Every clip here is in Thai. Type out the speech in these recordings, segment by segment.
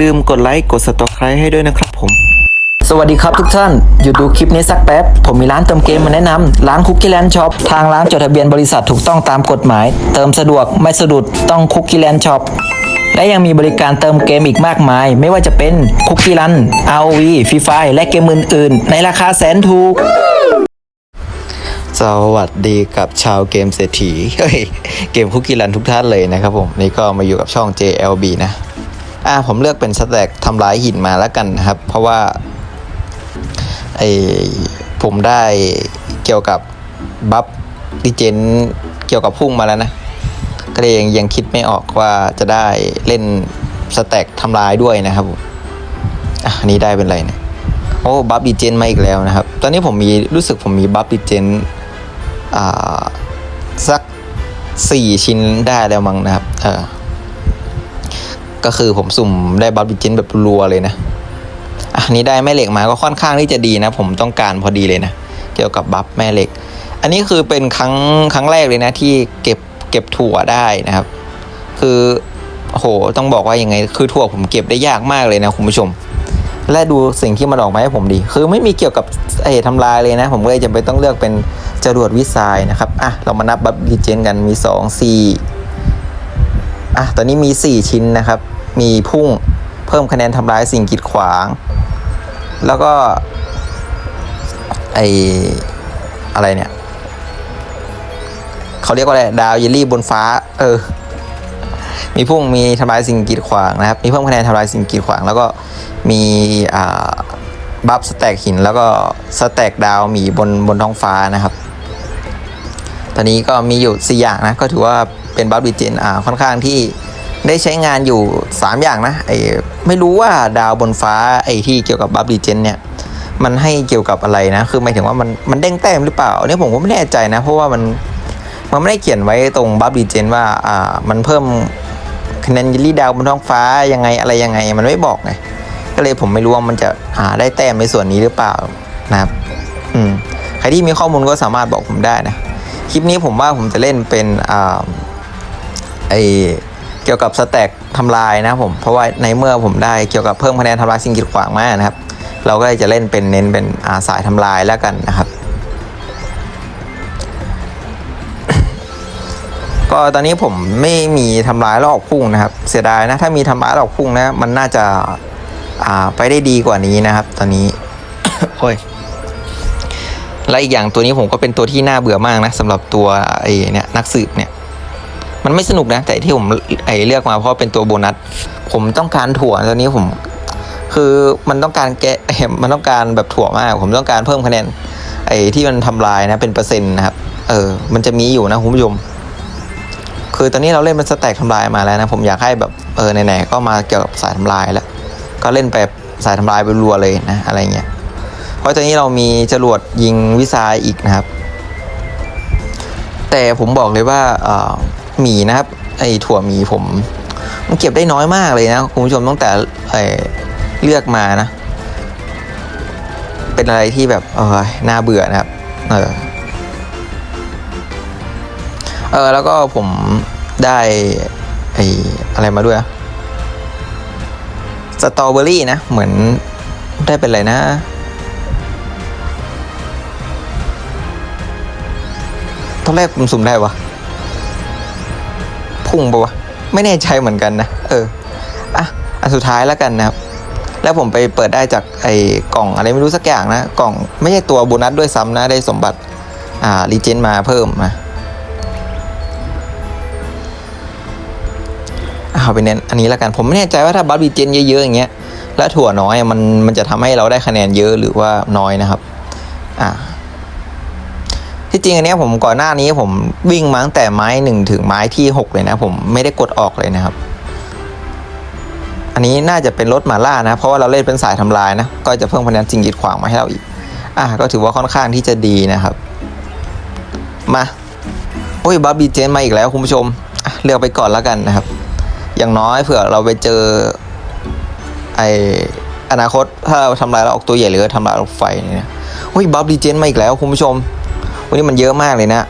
ลืมกดไลค์กด subscribe ให้ด้วยนะครับผม สวัสดีครับทุกท่านหยุดดูคลิปนี้สักแป๊บ ผมมีร้านเติมเกมมาแนะนำร้านคุกกี้แลนด์ช็อปทางร้านจดทะเบียนบริษัทถูกต้องตามกฎหมาย เติมสะดวกไม่สะดุดต้องคุกกี้แลนด์ช็อปและยังมีบริการเติมเกมอีกมากมาย ไม่ว่าจะเป็นคุกกี้รัน ROV ฟรีไฟและเกมอื่นๆ ในราคาแสนถูก สวัสดีกับชาวเกมเศรษฐีเฮ้ยเกมคุกกี้รันทุกท่านเลยนะครับผม นี่ก็มาอยู่กับช่อง JLB นะ อ่าผมเลือกเป็นสแต็กทำลายหินมาแล้วกันนะครับ เพราะว่าไอผมได้เกี่ยวกับบัฟดิเจนเกี่ยวกับพุ่งมาแล้วนะก็เลยยังยังคิดไม่ออกว่าจะได้เล่นสแต็กทำลายด้วยนะครับอะอันนี้ได้เป็นไรเนี่ยโอ้บัฟดิเจนมาอีกแล้วนะครับ ตอนนี้ผมมีรู้สึกผมมีบัฟดิเจนอ่าสักสี่ชิ้นได้แล้วมั้งนะครับเออ ก็คือผมสุ่มได้บัฟดิเจนแบบรัวเลยนะอะอันนี้ได้แม่เหล็กมาก็ค่อนข้างที่จะดีนะ ผมต้องการพอดีเลยนะ เกี่ยวกับบัฟแม่เหล็ก อันนี้คือเป็นครั้งครั้งแรกเลยนะที่เก็บเก็บถั่วได้นะครับ คือโหต้องบอกว่ายังไง คือถั่วผมเก็บได้ยากมากเลยนะคุณผู้ชม และดูสิ่งที่มันออกมาให้ผมดี คือไม่มีเกี่ยวกับไอ้ทำลายเลยนะ ผมก็เลยจะไปต้องเลือกเป็นจรวดวิสัยนะครับอะเรามานับบัฟดีเจนกันมี 2 4อะตอนนี้มี 4 ชิ้นนะครับ มีพุ่งเพิ่มคะแนนทำลายสิ่งกีดขวาง แล้วก็ไออะไรเนี่ยเขาเรียกว่าอะไรดาวเยลลี่บนฟ้า เออ มีพุ่งมีทำลายสิ่งกีดขวางนะครับ มีเพิ่มคะแนนทำลายสิ่งกีดขวาง แล้วก็มีอ่าบัฟสแต็กหินแล้วก็สแต็กดาวหมีบนบนท้องฟ้านะครับ ตอนนี้ก็มีอยู่ 4 อย่างนะ ก็ถือว่าเป็นบัฟดิเจนอ่าค่อนข้างที่ ได้ใช้งานอยู่ 3 อย่างนะไอไม่รู้ว่าดาวบนฟ้าไอที่เกี่ยวกับบัฟดิเจนเนี่ยมันให้เกี่ยวกับอะไรนะ คือหมายถึงว่ามันมันเด้งแต้มหรือเปล่าอันนี้ผมก็ไม่แน่ใจนะ เพราะว่ามันมันไม่ได้เขียนไว้ตรงบัฟดิเจนว่าอ่ามันเพิ่มคะแนนยิลลี่ดาวบนท้องฟ้ายังไงอะไรยังไง มันไม่บอกไงก็เลยผมไม่รู้ว่ามันจะหาได้แต้มในส่วนนี้หรือเปล่านะครับ อืมใครที่มีข้อมูลก็สามารถบอกผมได้นะ คลิปนี้ผมว่าผมจะเล่นเป็นอ่าไอ เกี่ยวกับสแต็กทำลายนะผมเพราะว่าในเมื่อผมได้เกี่ยวกับเพิ่มคะแนนทำลายสิ่งกีดขวางมานะครับ เราก็จะเล่นเป็นเน้นเป็นอาสายทำลายแล้วกันนะครับ ก็ตอนนี้ผมไม่มีทำร้ายหลอกพุ่งนะครับ เสียดายนะถ้ามีทำร้ายหลอกพุ่งนะมันน่าจะอ่าไปได้ดีกว่านี้นะครับ ตอนนี้โอ้ยและอีกอย่างตัวนี้ผมก็เป็นตัวที่น่าเบื่อมากนะสำหรับตัวไอ้เนี่ยนักสืบเนี่ย มันไม่สนุกนะ แต่ที่ผมไอเลือกมาเพราะเป็นตัวโบนัส ผมต้องการถั่วตอนนี้ผม คือมันต้องการแกะมันต้องการแบบถั่วมาก ผมต้องการเพิ่มคะแนน ไอที่มันทำลายนะเป็นเปอร์เซ็นต์นะครับเออ มันจะมีอยู่นะคุณผู้ชมคือตอนนี้เราเล่นเป็นสแต็กทำลายมาแล้วนะ ผมอยากให้แบบเออไหนๆก็มาเกี่ยวกับสายทำลายแล้วก็เล่นแบบสายทำลายไปรัวเลยนะอะไรเงี้ยเพราะตอนนี้เรามีจรวดยิงวิสายอีกนะครับ แต่ผมบอกเลยว่าเออ หมีนะครับ ไอถั่วหมีผม มันเก็บได้น้อยมากเลยนะคุณผู้ชมตั้งแต่เอเลือกมานะ เป็นอะไรที่แบบเออน่าเบื่อนะครับ เออเออแล้วก็ผมได้ไออะไรมาด้วยสตรอเบอรี่นะ เหมือนได้เป็นอะไรนะตอนแรกผมสุ่มได้วะ พุ่งปะวะไม่แน่ใจเหมือนกันนะเอออะอันสุดท้ายแล้วกันนะครับแล้วผมไปเปิดได้จากไอ้กล่องอะไรไม่รู้สักอย่างนะกล่องไม่ใช่ตัวโบนัสด้วยซ้ำนะได้สมบัติอ่ารีเจนมาเพิ่มมาเอาไปเน้นอันนี้แล้วกันผมไม่แน่ใจว่าถ้าบัฟดีเจนเยอะๆอย่างเงี้ยแล้วถั่วน้อยมันมันจะทำให้เราได้คะแนนเยอะหรือว่าน้อยนะครับ อ่า ที่จริงอันนี้ผมก่อนหน้านี้ผมวิ่งมาตั้งแต่ไม้หนึ่งถึงไม้ที่หกเลยนะผมไม่ได้กดออกเลยนะครับ อันนี้น่าจะเป็นรถหมาล่านะ เพราะว่าเราเล่นเป็นสายทำลายนะ ก็จะเพิ่มคะแนนจริงกีดขวางมาให้เราอีก อะก็ถือว่าค่อนข้างที่จะดีนะครับ มาโอ้ยบัฟดีเจนมาอีกแล้วคุณผู้ชมเลือกไปก่อนแล้วกันนะครับ อย่างน้อยเผื่อเราไปเจอไออนาคตถ้าเราทำลายเราออกตัวใหญ่หรือทำลายราไฟเนี่ยเฮ้ยบัฟดีเจนมาอีกแล้วคุณผู้ชม วันนี้มันเยอะมากเลยนะ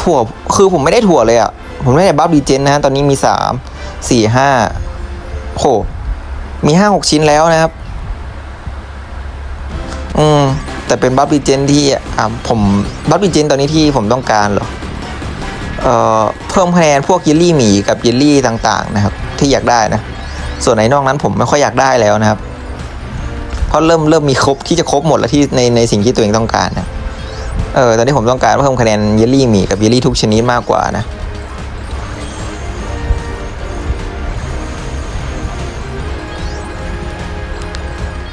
ถั่วคือผมไม่ได้ถั่วเลยอะ่ะ ผมไม่ได้บัฟดีเจนนะตอนนี้มีสามสี่ห้าโหมีห้าหกชิ้นแล้วนะครับ อืม แต่เป็นบัฟรีเจนที่อ่าผมบัฟรีเจนตอนนี้ที่ผมต้องการเหรอเอ่อเพิ่มคะแนนพวกเยลลี่หมีกับเยลลี่ต่างๆ นะครับ ที่อยากได้นะ ส่วนไหนนอกนั้นผมไม่ค่อยอยากได้แล้วนะครับ เพราะเริ่มเริ่มมีครบที่จะครบหมดแล้วที่ในในสิ่งที่ตัวเองต้องการนะ เออ ตอนนี้ผมต้องการเพิ่มคะแนนเยลลี่หมีกับเยลลี่ทุกชนิดมากกว่านะ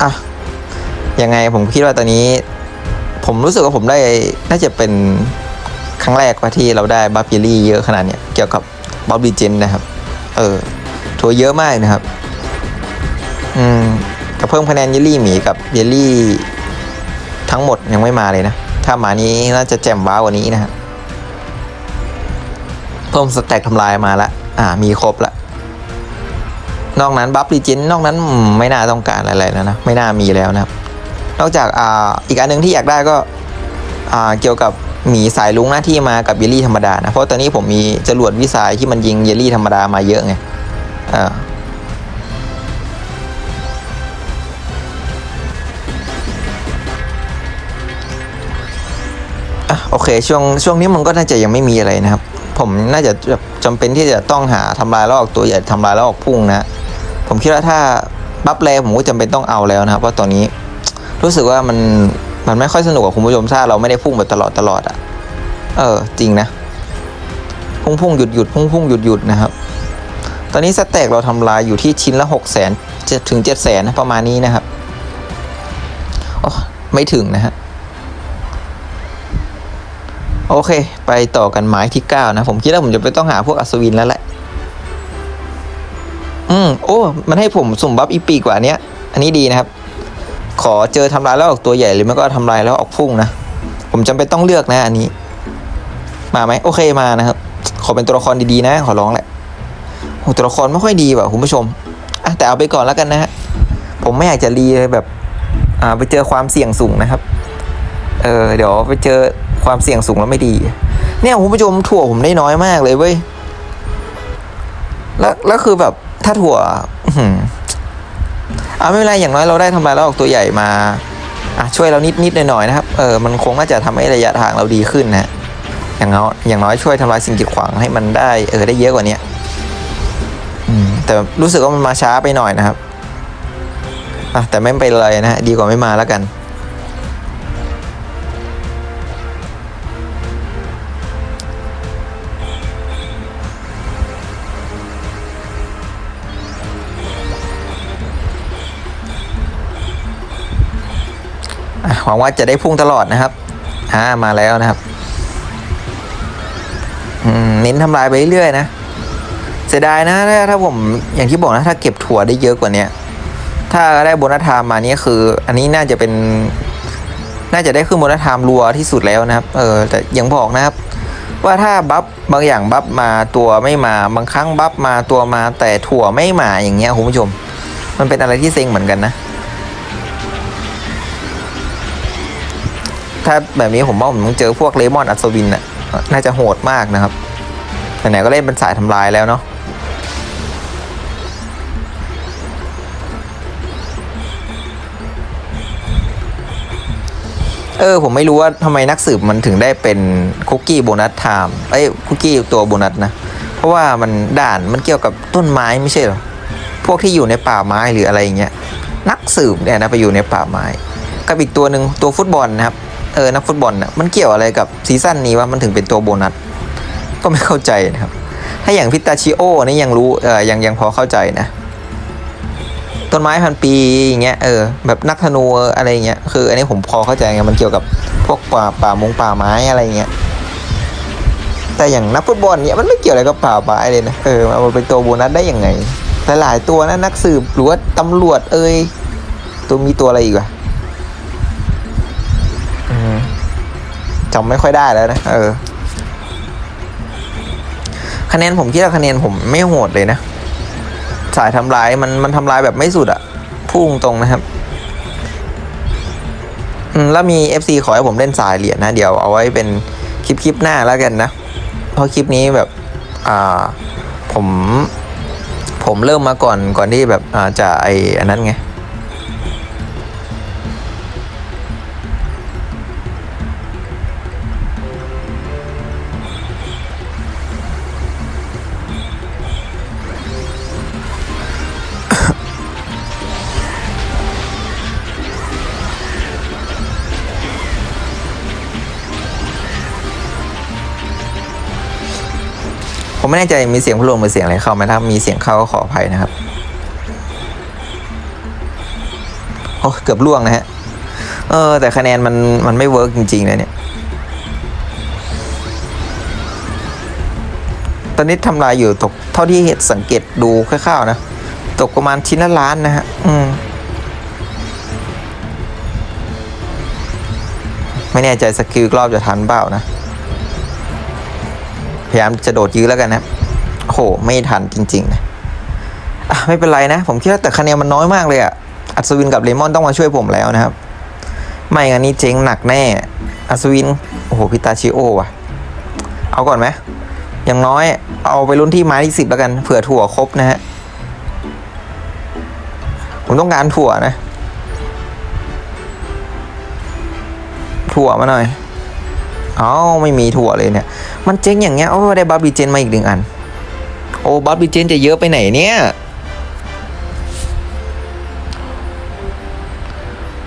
อะ ยังไงผมคิดว่าตอนนี้ ผมรู้สึกว่าผมได้น่าจะเป็นครั้งแรกว่าที่เราได้บัฟเยลลี่เยอะขนาดเนี้ยเกี่ยวกับบัฟบีเจนนะครับ เออถัวเยอะมากนะครับ อืมกับเพิ่มคะแนนเยลลี่หมีกับเยลลี่ทั้งหมดยังไม่มาเลยนะ ถ้ามานี้น่าจะแจ่มว้าวกว่านี้นะครับเพิ่มสแต็กทำลายมาละอ่า มีครบละ นอกนั้นบัฟรีเจนนอกนั้นไม่น่าต้องการอะไรแล้วนะ ไม่น่ามีแล้วนะครับ นอกจากอ่าอีกอันหนึ่งที่อยากได้ก็อ่าเกี่ยวกับหมีสายลุงหน้าที่มากับเยลลี่ธรรมดานะ เพราะตอนนี้ผมมีจรวดวิสัยที่มันยิงเยลลี่ธรรมดามาเยอะไงเออะโอเคช่วงช่วงนี้มันก็น่าจะยังไม่มีอะไรนะครับ ผมน่าจะแบบจำเป็นที่จะต้องหาทำลายแล้วออกตัวใหญ่ทำลายแล้วออกพุ่งนะผมคิดว่าถ้าบัฟแรผมก็จำเป็นต้องเอาแล้วนะครับเพราะตอนนี้รู้สึกว่ามันมันไม่ค่อยสนุกกับคุณผู้ชมถ้าเราไม่ได้พุ่งแบบตลอดตลอดอะ่ะ เออจริงนะ พุ่งพุ่งหยุดหยุดพุ่งพุ่งหยุดหยุดนะครับ ตอนนี้สแต็กเราทำลายอยู่ที่ชิ้นละหกแสนถึงเจ็ดแสนประมาณนี้นะครับอ๋อไม่ถึงนะฮะ โอเค ไปต่อกันหมายที่เก้านะ ผมคิดว่าผมจะไปต้องหาพวกอัศวินแล้วแหละ อืม โอ้ มันให้ผมสุ่มบัฟอีปีกว่าเนี้ยอันนี้ดีนะครับ ขอเจอทำลายแล้วออกตัวใหญ่หรือไม่ก็ทำลายแล้วออกพุ่งนะ ผมจำเป็นต้องเลือกนะ อันนี้ มาไหมโอเคมานะครับ ขอเป็นตัวละครดีๆนะ ขอร้องแหละโอ้ตัวละครไม่ค่อยดีว่ะคุณผู้ชมอะแต่เอาไปก่อนแล้วกันนะฮะผมไม่อยากจะรีเลยแบบ อ่าไปเจอความเสี่ยงสูงนะครับ เออเดี๋ยวไปเจอ ความเสี่ยงสูงแล้วไม่ดี เนี่ยคุณผู้ชมถั่วผมได้น้อยมากเลยเว้ยแล้วแล้วคือแบบถ้าถั่วอื้อหือเอาไม่เป็นไรอย่างน้อยเราได้ทำลายแล้วออกตัวใหญ่มาอะช่วยเรานิดนิดหน่อยหน่อยๆนะครับเออมันคงน่าจะทำให้ระยะทางเราดีขึ้นนะอย่างน้อยอย่างน้อยช่วยทำลายสิ่งกีดขวางให้มันได้เออได้เยอะกว่านี้อืมแต่รู้สึกว่ามันมาช้าไปหน่อยนะครับอะแต่ไม่เป็นไรนะฮะดีกว่าไม่มาแล้วกัน หวังว่าจะได้พุ่งตลอดนะครับอ่ามาแล้วนะครับอืมเน้นทำลายไปเรื่อยๆนะเสียดายนะถ้าผมอย่างที่บอกนะถ้าเก็บถั่วได้เยอะกว่าเนี้ยถ้าได้โบนัสไทม์มานี้คือ อันนี้น่าจะเป็น น่าจะได้ขึ้นโบนัสไทม์รัวที่สุดแล้วนะครับ เออแต่ยังบอกนะครับ ว่าถ้าบัฟบางอย่างบัฟมาตัวไม่มาบางครั้งบัฟมาตัวมาแต่ถั่วไม่มาอย่างเงี้ยคุณผู้ชม มันเป็นอะไรที่เซ็งเหมือนกันนะ ถ้าแบบนี้ผมว่าผมต้องเจอพวกเลมอนอัศวินน่ะน่าจะโหดมากนะครับไหนๆก็เล่นเป็นสายทำลายแล้วเนาะเออผมไม่รู้ว่าทำไมนักสืบมันถึงได้เป็นคุกกี้โบนัสไทม์เอ้ยคุกกี้ตัวโบนัสนะ เพราะว่ามันด่านมันเกี่ยวกับต้นไม้ไม่ใช่หรอ พวกที่อยู่ในป่าไม้หรืออะไรอย่างเงี้ยนักสืบเนี่ยนะไปอยู่ในป่าไม้ กับอีกตัวหนึ่งตัวฟุตบอลนะครับ เออนักฟุตบอลน่ะมันเกี่ยวอะไรกับซีซั่นนี้ว่ามันถึงเป็นตัวโบนัสก็ไม่เข้าใจนะครับ ถ้าอย่างพิตาชิโอนี่ยังรู้เออยังยังพอเข้าใจนะ ต้นไม้พันปีอย่างเงี้ยเออแบบนักธนูอะไรเงี้ยคือ อันนี้ผมพอเข้าใจไงมันเกี่ยวกับพวกป่าป่ามงป่าไม้อะไรเงี้ยแต่อย่างนักฟุตบอลเนี่ยมันไม่เกี่ยวอะไรกับป่าไม้เลยนะเออเอามาเป็นตัวโบนัสได้ยังไงหลายๆตัวนะนักสืบหรือว่าตำรวจเอ้ยตัวมีตัวอะไรอีกวะ จำไม่ค่อยได้แล้วนะเออ คะแนนผมคิดว่าคะแนนผมไม่โหดเลยนะ สายทำลายมันมันทำลายแบบไม่สุดอะพุ่งตรงนะครับอืมแล้วมี FC ขอให้ผมเล่นสายเหรียญนะ เดี๋ยวเอาไว้เป็นคลิปคลิปหน้าแล้วกันนะ เพราะคลิปนี้แบบอ่าผมผผมเริ่มมาก่อนก่อนที่แบบอ่าจะไออันนั้นไง ผมไม่แน่ใจมีเสียงพัดลมหรือเสียงอะไรเข้าไหมถ้ามีเสียงเข้าก็ขออภัยนะครับโอ้เกือบล่วงนะฮะ เออ แต่คะแนนมันมันไม่เวิร์กจริงๆเลยเนี่ย ตอนนี้ทำลายอยู่ตกเท่าที่เห็นสังเกตดูคร่าวๆนะ ตกประมาณชิ้นละล้านนะฮะ อืม ไม่แน่ใจสกิลรอบจะทันเปล่านะ ยายามจะโดดยื้อแล้วกันนะโหไม่ทันจริงๆนะอะไม่เป็นไรนะ ผมคิดว่าแต่คะแนนมันน้อยมากเลยอะอัศวินกับเลมอนต้องมาช่วยผมแล้วนะครับ ไม่งั้นนี้เจ๊งหนักแน่ อัศวิน โอ้โหพิตาชิโอว่ะ เอาก่อนไหมอย่างน้อยเอาไปรุ่นที่ไม้ที่สิบแล้วกัน เผื่อถั่วครบนะฮะ ผมต้องการถั่วนะ ถั่วมาหน่อย เอ้าไม่มีถั่วเลยเนี่ย มันเจ๊งอย่างเงี้ยโอ้ได้บัฟบีเจนมาอีกหนึ่งอัน โอ้บัฟบีเจนจะเยอะไปไหนเนี่ย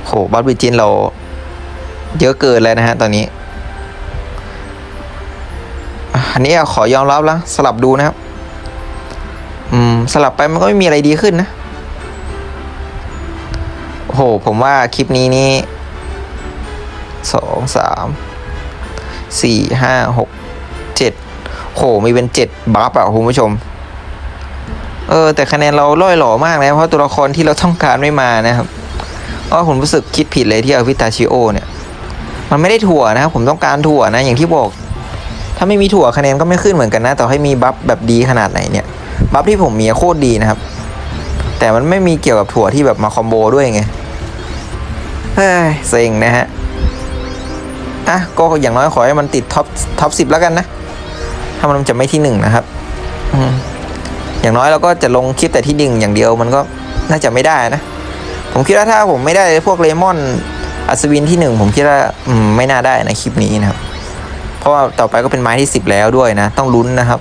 โหบัฟบีเจนเรา เยอะเกินแล้วนะฮะตอนนี้ อันนี้ขอยอมรับแล้วสลับดูนะครับ อืม สลับไปมันก็ไม่มีอะไรดีขึ้นนะโอ้โหผมว่าคลิปนี้นี่สองสาม สี่ห้าหกเจ็ดโหมีเป็นเจ็ดบัฟอะคุณผู้ชม เออ แต่คะแนนเราล่อยหล่อมากนะ เพราะตัวละครที่เราต้องการไม่มานะครับเพราะผมรู้สึกคิดผิดเลยที่เอาพิตาชิโอเนี่ย มันไม่ได้ถั่วนะครับ ผมต้องการถั่วนะ อย่างที่บอก ถ้าไม่มีถั่วคะแนนก็ไม่ขึ้นเหมือนกันนะ ต่อให้มีบัฟแบบดีขนาดไหนเนี่ย บัฟที่ผมมีโคตรดีนะครับ แต่มันไม่มีเกี่ยวกับถั่วที่แบบมาคอมโบด้วยไง เฮ้ยเซ็งนะฮะะ ก็อย่างน้อยขอให้มันติดท็อปท็อปสิบแล้วกันนะ ถ้ามันจะไม่ที่หนึ่งนะครับอย่างน้อยเราก็จะลงคลิปแต่ที่หนึ่งอย่างเดียวมันก็น่าจะไม่ได้นะ ผมคิดว่าถ้าผมไม่ได้พวกเลมอนอัศวินที่หนึ่งผมคิดว่าไม่น่าได้ในคลิปนี้นะครับ เพราะว่าต่อไปก็เป็นไม้ที่สิบแล้วด้วยนะ ต้องลุ้นนะครับ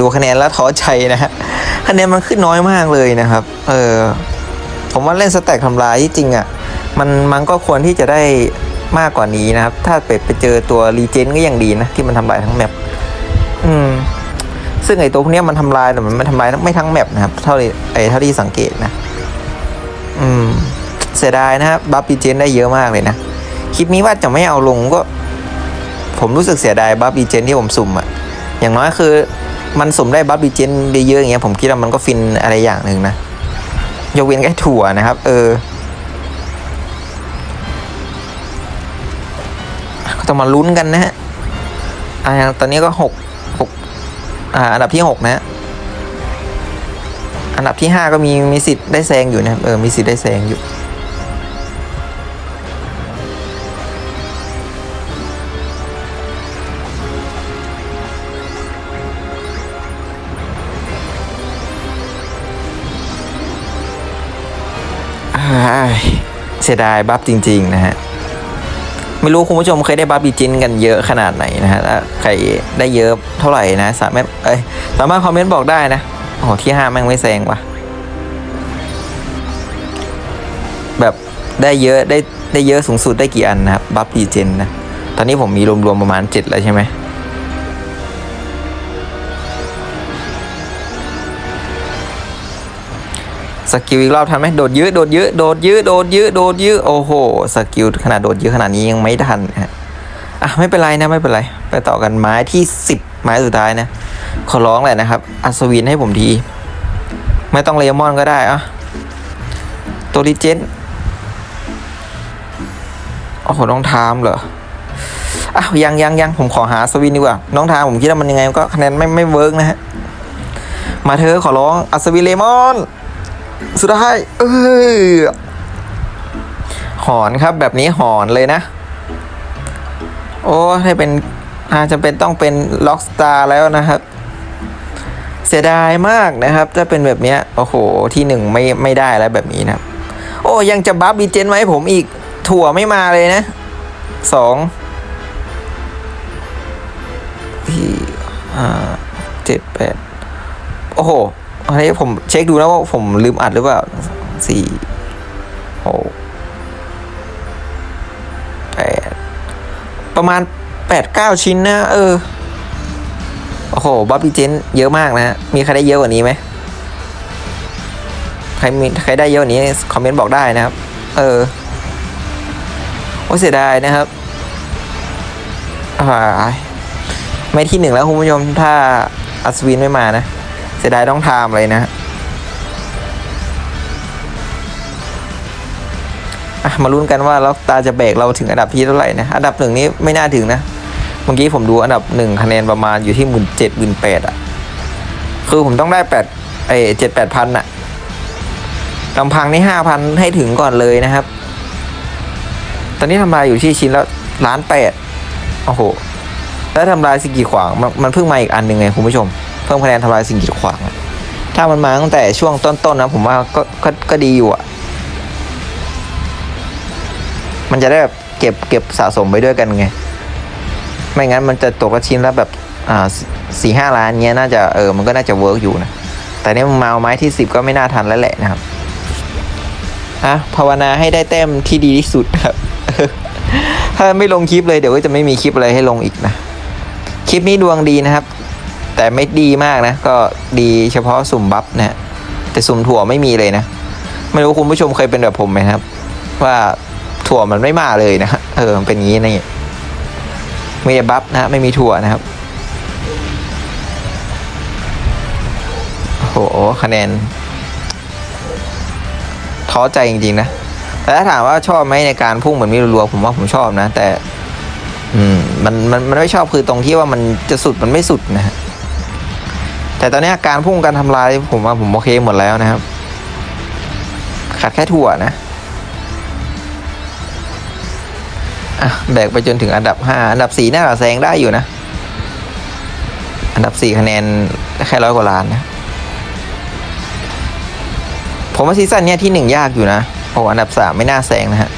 ดูคะแนนแล้วท้อใจนะฮะคะแนนมันขึ้นน้อยมากเลยนะครับ เออผมว่าเล่นสแต็กทำลายที่จริงอะ่ะมันมันก็ควรที่จะได้มากกว่านี้นะครับ ถ้าไปไปเจอตัวรีเจนก็ยังดีนะ ที่มันทำลายทั้งแมปอืมซึ่งไอตัวพวกนี้มันทำลายแต่มันไม่ทำลายไม่ทั้งแมปนะครับ เท่าที่ไอเท่าที่สังเกตนะ อืม เสียดายนะครับบัฟรีเจนได้เยอะมากเลยนะ คลิปนี้ว่าจะไม่เอาลงก็ ผมรู้สึกเสียดายบัฟรีเจนที่ผมสุ่มอะอย่างน้อยคือ มันสมได้บัฟบีเจนได้เยอะอย่างเงี้ยผมคิดว่ามันก็ฟินอะไรอย่างหนึ่งนะยกเว้นแค่ถั่วนะครับ เออก็ต้องมาลุ้นกันนะฮะอ่าตอนนี้ก็หกหกอ่าอันดับที่หกนะฮะอันดับที่ห้าก็มีมีสิทธิ์ได้แซงอยู่นะครับเออมีสิทธิ์ได้แซงอยู่ สียดายบัฟจริง ๆ นะฮะ ไม่รู้คุณผู้ชมเคยได้บัฟบีจินกันเยอะขนาดไหนนะฮะถ้าใครได้เยอะเท่าไหร่นะสามารถเอ้ยสามารถคอมเมนต์บอกได้นะโอ้โหที่ห้าแม่งไม่แซงว่ะ แบบได้เยอะได้ได้เยอะสูงสุดได้กี่อันนะครับบัฟบีจินนะ ตอนนี้ผมมีรวมๆประมาณเจ็ดแล้วใช่ไหม สกิลอีกรอบทันไหมโดดยื้อโดดยื้อโดดยื้อโดดยื้อโดดยื้อโอ้โหสกิลขนาดโดดยื้อขนาดนี้ยังไม่ทันฮะอะไม่เป็นไรนะไม่เป็นไร ไปต่อกันไม้ที่สิบไม้สุดท้ายนะ ขอร้องแหละนะครับ อัศวินให้ผมที ไม่ต้องเลมอนก็ได้อะตัวรีเจนโอ้โหน้องทามเหรออ้าวยังยังยังผมขอหาสวินดีกว่า น้องทามผมคิดว่ามันยังไงก็คะแนนไม่ไม่เวิร์กนะฮะมาเธอขอร้องอัศวินเลมอน สุดท้ายเออหอนครับแบบนี้หอนเลยนะ โอ้ให้เป็นอาจจะเป็นต้องเป็นล็อกสตาร์แล้วนะครับ เสียดายมากนะครับ ถ้าเป็นแบบเนี้ยโอ้โห ที่หนึ่งไม่ไม่ได้แล้วแบบนี้นะ โอ้ยังจะบัฟดีเจนไว้ผมอีกถั่วไม่มาเลยนะสองที่ห้าเจ็ดแปดโอ้โห อันนี้ผมเช็คดูนะว่าผมลืมอัดหรือเปล่าสี่หกแปดประมาณแปดเก้าชิ้นนะ เออ โอ้โหบัฟดีเจนเยอะมากนะฮะมีใครได้เยอะกว่านี้ไหมใครมีใครได้เยอะกว่านี้ คอมเมนต์บอกได้นะครับ เออโอ้เสียดายนะครับอ่าไม่ที่หนึ่งแล้วคุณผู้ชมถ้าอัศวินไม่มานะ เสียดายต้องทามเลยนะอะมาลุ้นกันว่าล็อกตาจะแบกเราถึงอันดับที่เท่าไหร่นะ อันดับหนึ่งนี้ไม่น่าถึงนะ เมื่อกี้ผมดูอันดับหนึ่งคะแนนประมาณอยู่ที่หมื่นเจ็ดหมื่นแปดอะ คือผมต้องได้แปดเอเจ็ดแปดพันอะลำพังนี่ห้าพันให้ถึงก่อนเลยนะครับ ตอนนี้ทำลายอยู่ที่ชิ้นละล้านแปดโอ้โห แล้วทำลายสิกีขวางมันมันเพิ่งมาอีกอันหนึ่งไงคุณผู้ชม พิ่มคะแนนทำลายสิ่งกีดขวาง ถ้ามันมาตั้งแต่ช่วงต้นๆนะผมว่าก็ก็ก็ดีอยู่อะมันจะได้แบบเก็บเก็บสะสมไปด้วยกันไง ไม่งั้นมันจะตกละชิ้นละแบบอ่าสี่ห้าล้านเงี้ยน่าจะเออมันก็น่าจะเวิร์กอยู่นะ แต่นี่มันมาเอาไม้ที่สิบก็ไม่น่าทันแล้วแหละนะครับอะภาวนาให้ได้แต้มที่ดีที่สุดครับ ถ้าไม่ลงคลิปเลยเดี๋ยวก็จะไม่มีคลิปอะไรให้ลงอีกนะ คลิปนี้ดวงดีนะครับ แต่ไม่ดีมากนะ ก็ดีเฉพาะสุ่มบัฟนะฮะแต่สุ่มถั่วไม่มีเลยนะ ไม่รู้คุณผู้ชมเคยเป็นแบบผมไหมครับ ว่าถั่วมันไม่มาเลยนะเออเป็นงี้นี่มีแต่บัฟนะไม่มีถั่วนะครับโอ้โหคะแนนท้อใจจริงๆนะแต่ถ้าถามว่าชอบไหมในการพุ่งเหมือนมีรัวผมว่าผมชอบนะ แต่ อืม มันมันมันไม่ชอบคือตรงที่ว่ามันจะสุดมันไม่สุดนะฮะ แต่ตอนนี้การพุ่งการทำลายผมว่าผมโอเคหมดแล้วนะครับ ขาดแค่ถั่วนะอะแบกไปจนถึงอันดับห้าอันดับสี่น่าจะแซงได้อยู่นะ อันดับสี่คะแนนแค่ร้อยกว่าล้านนะผมว่าซีซั่นเนี้ยที่หนึ่งยากอยู่นะโอ้อันดับสามไม่น่าแซงนะฮะ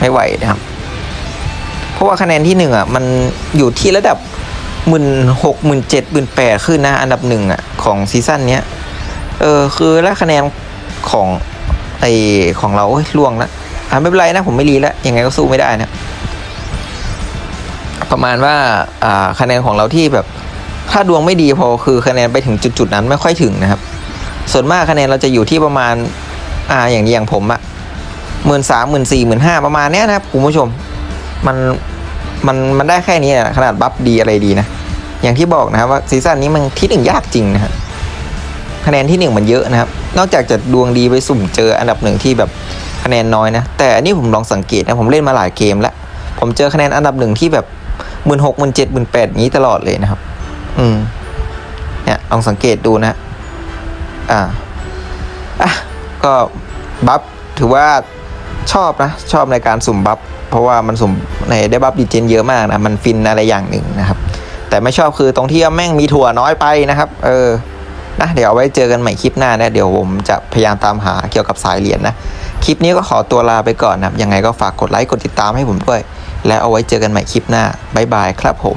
ไม่ไหวนะครับ เพราะว่าคะแนนที่หนึ่งอะ มันอยู่ที่ระดับหมื่นหกหมื่นเจ็ดหมื่นแปดขึ้นนะ อันดับหนึ่งอะ ของซีซั่นเนี้ย เออคือแล้วคะแนนของไอของเราล่วงละอะไม่เป็นไรนะผมไม่รีแล้วยังไงก็สู้ไม่ได้นะ ประมาณว่าอ่าคะแนนของเราที่แบบ ถ้าดวงไม่ดีพอคือคะแนนไปถึงจุดๆนั้นไม่ค่อยถึงนะครับ ส่วนมากคะแนนเราจะอยู่ที่ประมาณอ่าอย่างอย่างผมอะหมื่นสามหมื่นสี่หมื่นห้าประมาณเนี้ยนะครับคุณผู้ชม มันมันมันได้แค่นี้นะขนาดบัฟดีอะไรดีนะ อย่างที่บอกนะครับว่าซีซั่นนี้มันที่หนึ่งยากจริงนะครับคะแนนที่หนึ่งมันเยอะนะครับ นอกจากจะดวงดีไปสุ่มเจออันดับหนึ่งที่แบบคะแนนน้อยนะ แต่อันนี้ผมลองสังเกตนะ ผมเล่นมาหลายเกมแล้ว ผมเจอคะแนนอันดับหนึ่งที่แบบหมื่นหกหมื่นเจ็ดหมื่นแปดนี้ตลอดเลยนะครับ อืม เนี่ยลองสังเกตดูนะ อ่า อะ ก็บัฟถือว่าชอบนะ ชอบในการสุ่มบัฟ เพราะว่ามันสุ่มในได้บัฟดีเจนเยอะมากนะ มันฟินอะไรอย่างหนึ่งนะครับ แต่ไม่ชอบคือตรงที่ว่าแม่งมีถั่วน้อยไปนะครับ เออนะเดี๋ยวเอาไว้เจอกันใหม่คลิปหน้านะเดี๋ยวผมจะพยายามตามหาเกี่ยวกับสายเหรียญนะคลิปนี้ก็ขอตัวลาไปก่อนนะครับยังไงก็ฝากกดไลค์กดติดตามให้ผมด้วย แล้วเอาไว้เจอกันใหม่คลิปหน้าบ๊ายบายครับผม